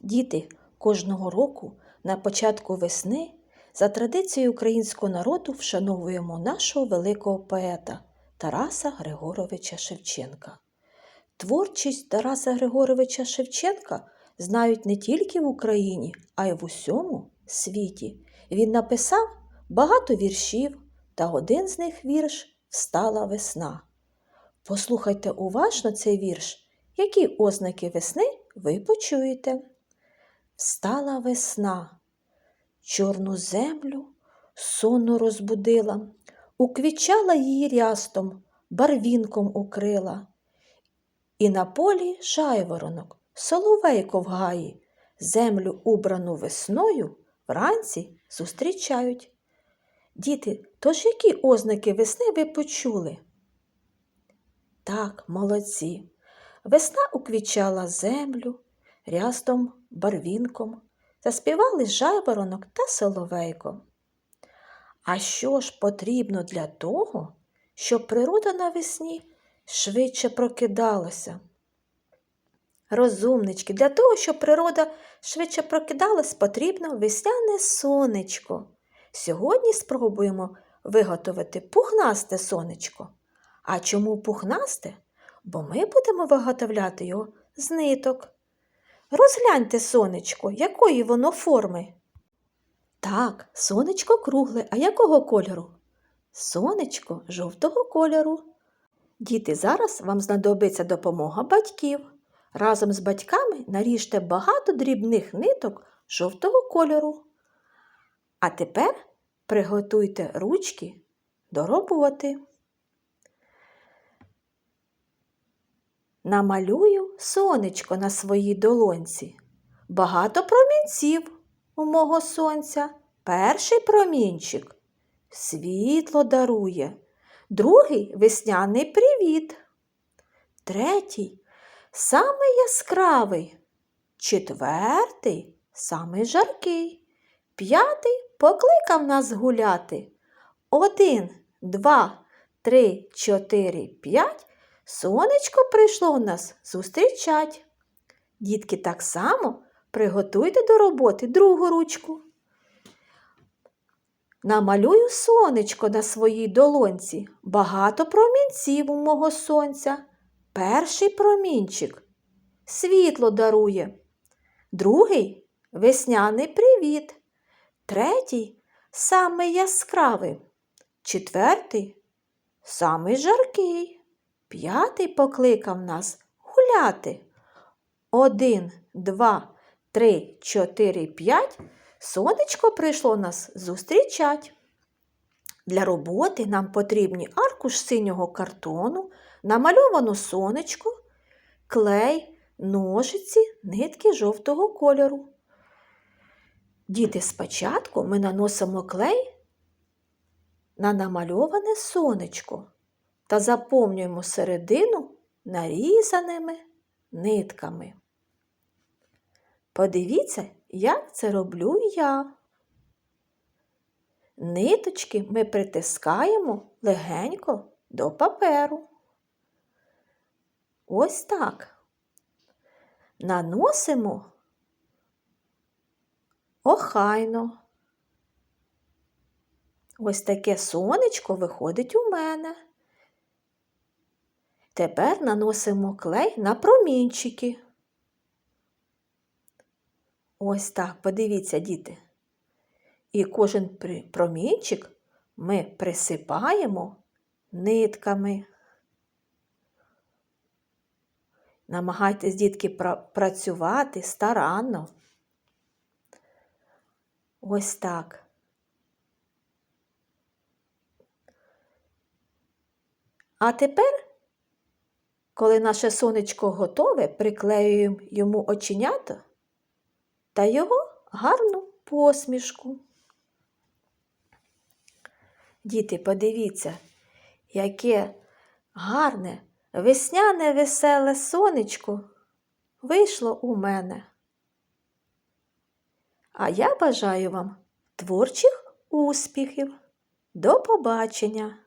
Діти, кожного року на початку весни за традицією українського народу вшановуємо нашого великого поета Тараса Григоровича Шевченка. Творчість Тараса Григоровича Шевченка знають не тільки в Україні, а й в усьому світі. Він написав багато віршів, та один з них вірш Встала весна. Послухайте уважно цей вірш, які ознаки весни ви почуєте. Встала весна, чорну землю сонно розбудила, уквічала її рястом, барвінком укрила. І на полі жайворонок, соловейко в гаї, землю, убрану весною, вранці зустрічають. Діти, тож які ознаки весни ви почули? Так, молодці. Весна уквічала землю, рястом, барвінком, заспівали жайворонок та соловейко. А що ж потрібно для того, щоб природа навесні швидше прокидалася? Розумнички, для того, щоб природа швидше прокидалась, потрібно весняне сонечко. Сьогодні спробуємо виготовити пухнасте сонечко. А чому пухнасте? Бо ми будемо виготовляти його з ниток. Розгляньте сонечко, якої воно форми. Так, сонечко кругле, а якого кольору? Сонечко жовтого кольору. Діти, зараз вам знадобиться допомога батьків. Разом з батьками наріжте багато дрібних ниток жовтого кольору. А тепер приготуйте ручки до роботи. Намалюю сонечко на своїй долонці. Багато промінців у мого сонця. Перший промінчик світло дарує, другий весняний привіт. Третій самий яскравий, четвертий самий жаркий, п'ятий покликав нас гуляти. Один, два, три, чотири, п'ять. Сонечко прийшло у нас зустрічать. Дітки, так само приготуйте до роботи другу ручку. Намалюю сонечко на своїй долонці, багато промінців у мого сонця. Перший промінчик світло дарує, другий весняний привіт, третій самий яскравий, четвертий самий жаркий. П'ятий покликав нас гуляти. Один, два, три, чотири, п'ять. Сонечко прийшло нас зустрічать. Для роботи нам потрібні аркуш синього картону, намальовано сонечко, клей, ножиці, нитки жовтого кольору. Діти, спочатку ми наносимо клей на намальоване сонечко та заповнюємо середину нарізаними нитками. Подивіться, як це роблю я. Ниточки ми притискаємо легенько до паперу. Ось так. Наносимо охайно. Ось таке сонечко виходить у мене. Тепер наносимо клей на промінчики. Ось так, подивіться, діти. І кожен промінчик ми присипаємо нитками. Намагайтесь, дітки, працювати старанно. Ось так. А тепер коли наше сонечко готове, приклеюємо йому оченята та його гарну посмішку. Діти, подивіться, яке гарне, весняне веселе сонечко вийшло у мене. А я бажаю вам творчих успіхів. До побачення!